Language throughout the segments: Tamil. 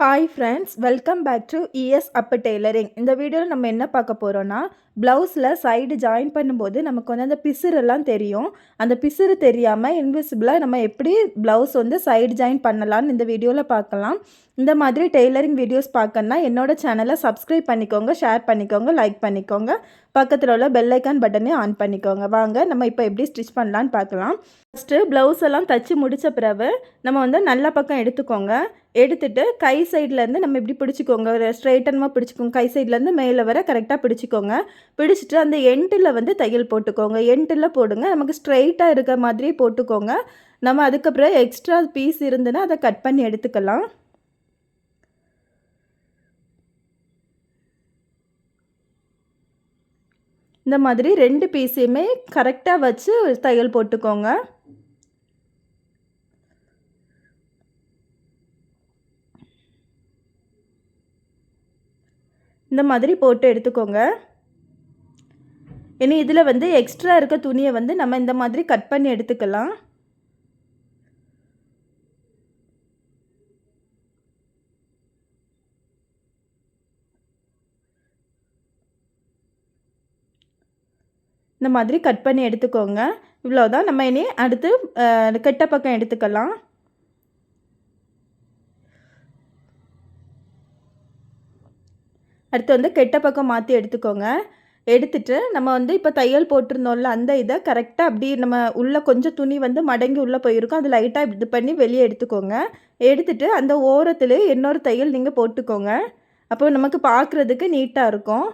Hi friends welcome back to ES Appu tailoring இந்த வீடியோவில் நம்ம என்ன பார்க்க போகிறோன்னா ப்ளவுஸில் சைடு ஜாயின் பண்ணும்போது நமக்கு வந்து அந்த பிசுறெல்லாம் தெரியும். அந்த பிசுறு தெரியாமல் இன்விசிபிளாக நம்ம எப்படி ப்ளவுஸ் வந்து சைடு ஜாயின் பண்ணலாம்னு இந்த வீடியோவில் பார்க்கலாம். இந்த மாதிரி டெய்லரிங் வீடியோஸ் பார்க்கணுன்னா என்னோடய சேனலை சப்ஸ்கிரைப் பண்ணிக்கோங்க ஷேர் பண்ணிக்கோங்க லைக் பண்ணிக்கோங்க. பக்கத்தில் உள்ள பெல்லைக்கான் பட்டனே ஆன் பண்ணிக்கோங்க. வாங்க நம்ம இப்போ எப்படி ஸ்டிச் பண்ணலான்னு பார்க்கலாம். ஃபஸ்ட்டு ப்ளவுஸ் எல்லாம் தச்சு முடித்த பிறகு நம்ம வந்து நல்ல பக்கம் எடுத்துக்கோங்க. எடுத்துட்டு கை சைட்லேருந்து நம்ம இப்படி பிடிச்சிக்கோங்க. ஸ்ட்ரைட்டனமாக பிடிச்சிக்கோங்க. கை சைட்லேருந்து மேலே வர கரெக்டாக பிடிச்சிக்கோங்க. பிடிச்சிட்டு அந்த எண்டில் வந்து தையல் போட்டுக்கோங்க. எண்டில் போடுங்க. நமக்கு ஸ்ட்ரைட்டாக இருக்க மாதிரி போட்டுக்கோங்க. நம்ம அதுக்கப்புறம் எக்ஸ்ட்ரா பீஸ் இருந்துன்னா அதை கட் பண்ணி எடுத்துக்கலாம். இந்த மாதிரி ரெண்டு பீஸையுமே கரெக்டாக வச்சு தையல் போட்டுக்கோங்க. இந்த மாதிரி போட்டு எடுத்துக்கோங்க. இனி இதில் வந்து எக்ஸ்ட்ரா இருக்க துணியை வந்து நம்ம இந்த மாதிரி கட் பண்ணி எடுத்துக்கலாம். இந்த மாதிரி கட் பண்ணி எடுத்துக்கோங்க. இவ்வளோதான் நம்ம இனி அடுத்து கெட்ட பக்கம் எடுத்துக்கலாம். அடுத்து வந்து கெட்ட பக்கம் மாற்றி எடுத்துக்கோங்க. எடுத்துட்டு நம்ம வந்து இப்போ தையல் போட்டிருந்தோம்ல அந்த இதை கரெக்டாக அப்படி நம்ம உள்ளே கொஞ்சம் துணி வந்து மடங்கி உள்ளே போயிருக்கும். அது லைட்டாக இது பண்ணி வெளியே எடுத்துக்கோங்க. எடுத்துட்டு அந்த ஓரத்தில் இன்னொரு தையல் நீங்கள் போட்டுக்கோங்க. அப்போ நமக்கு பார்க்குறதுக்கு நீட்டாக இருக்கும்.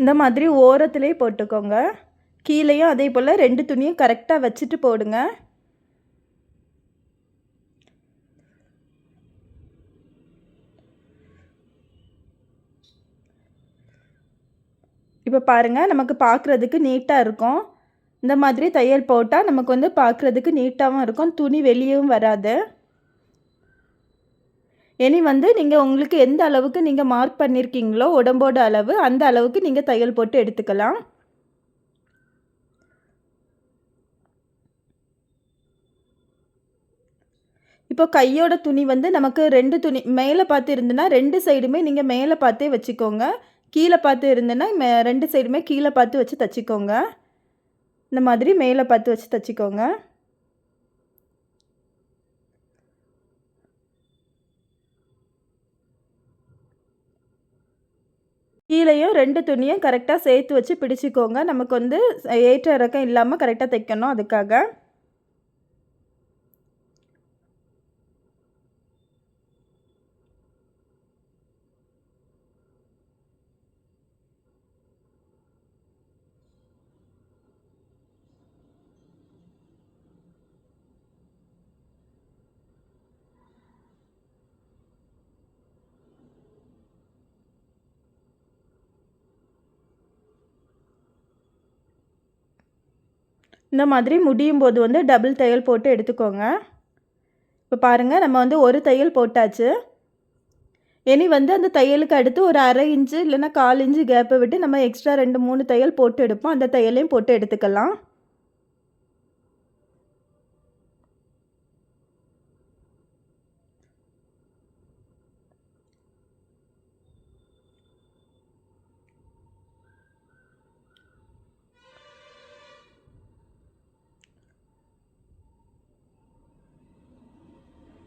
இந்த மாதிரி ஓரத்துலேயே போட்டுக்கோங்க. கீழேயும் அதே போல் ரெண்டு துணியும் கரெக்டாக வச்சுட்டு போடுங்க. இப்போ பாருங்கள் நமக்கு பார்க்குறதுக்கு நீட்டாக இருக்கும். இந்த மாதிரி தையல் போட்டால் நமக்கு வந்து பார்க்குறதுக்கு நீட்டாகவும் இருக்கும். துணி வெளியவும் வராது. இனி வந்து நீங்கள் உங்களுக்கு எந்த அளவுக்கு நீங்கள் மார்க் பண்ணியிருக்கீங்களோ உடம்போட அளவு அந்த அளவுக்கு நீங்கள் தையல் போட்டு எடுத்துக்கலாம். இப்போ கையோட துணி வந்து நமக்கு ரெண்டு துணி மேலே பார்த்து இருந்துன்னா ரெண்டு சைடுமே நீங்கள் மேலே பார்த்தே வச்சுக்கோங்க. கீழே பார்த்து இருந்துன்னா மே ரெண்டு சைடுமே கீழே பார்த்து வச்சு தைச்சிக்கோங்க. இந்த மாதிரி மேலே பார்த்து வச்சு தைச்சிக்கோங்க. கீழேயும் ரெண்டு துணியும் கரெக்டாக சேர்த்து வச்சு பிடிச்சிக்கோங்க. நமக்கு வந்து ஏற்ற இறக்கம் இல்லாமல் கரெக்டாக தைக்கணும் அதுக்காக. இந்த மாதிரி முடியும் போது வந்து டபுள் தையல் போட்டு எடுத்துக்கோங்க. இப்போ பாருங்கள் நம்ம வந்து ஒரு தையல் போட்டாச்சு. இனி வந்து அந்த தையலுக்கு அடுத்து ஒரு அரை இன்ச்சு இல்லைன்னா கால் இன்ச்சு கேப்பை விட்டு நம்ம எக்ஸ்ட்ரா ரெண்டு மூணு தையல் போட்டு எடுப்போம். அந்த தையலையும் போட்டு எடுத்துக்கலாம்.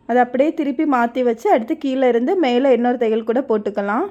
அதை அப்படியே திருப்பி மாற்றி வச்சு அடுத்து கீழே இருந்து மேலே இன்னொரு தையல் கூட போட்டுக்கலாம்.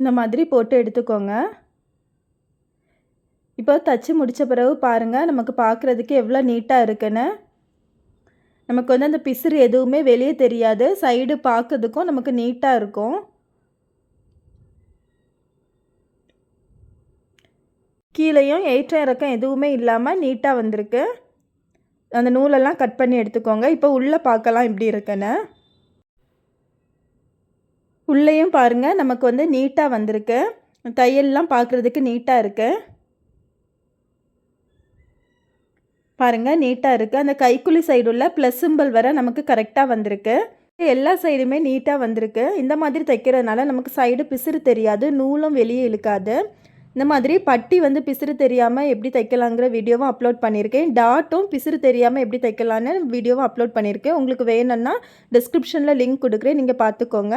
இந்த மாதிரி போட்டு எடுத்துக்கோங்க. இப்போ தச்சு முடித்த பிறகு பாருங்கள் நமக்கு பார்க்குறதுக்கு எவ்வளோ நீட்டாக இருக்குன்னு. நமக்கு வந்து அந்த பிசுறு எதுவுமே வெளியே தெரியாது. சைடு பார்க்கறதுக்கும் நமக்கு நீட்டாக இருக்கும். கீழேயும் ஏற்றம் இறக்கம் எதுவுமே இல்லாமல் நீட்டாக வந்திருக்கு. அந்த நூலெல்லாம் கட் பண்ணி எடுத்துக்கோங்க. இப்போ உள்ளே பார்க்கலாம் இப்படி இருக்குன்னு. உள்ளேயும் பாருங்கள் நமக்கு வந்து நீட்டாக வந்திருக்கு. தையல்லாம் பார்க்குறதுக்கு நீட்டாக இருக்குது பாருங்கள் நீட்டாக இருக்குது அந்த கைக்குழி சைடு உள்ள ப்ளஸ் சிம்பிள் வர நமக்கு கரெக்டாக வந்திருக்கு. எல்லா சைடுமே நீட்டாக வந்திருக்கு. இந்த மாதிரி தைக்கிறதுனால நமக்கு சைடு பிசுறு தெரியாது நூலும் வெளியே இழுக்காது. இந்த மாதிரி பட்டி வந்து பிசுறு தெரியாமல் எப்படி தைக்கலாங்கிற வீடியோவும் அப்லோட் பண்ணியிருக்கேன். டாட்டும் பிசுறு தெரியாமல் எப்படி தைக்கலான்னு வீடியோவும் அப்லோட் பண்ணியிருக்கேன். உங்களுக்கு வேணும்னா டிஸ்கிரிப்ஷனில் லிங்க் கொடுக்குறேன். நீங்கள் பார்த்துக்கோங்க.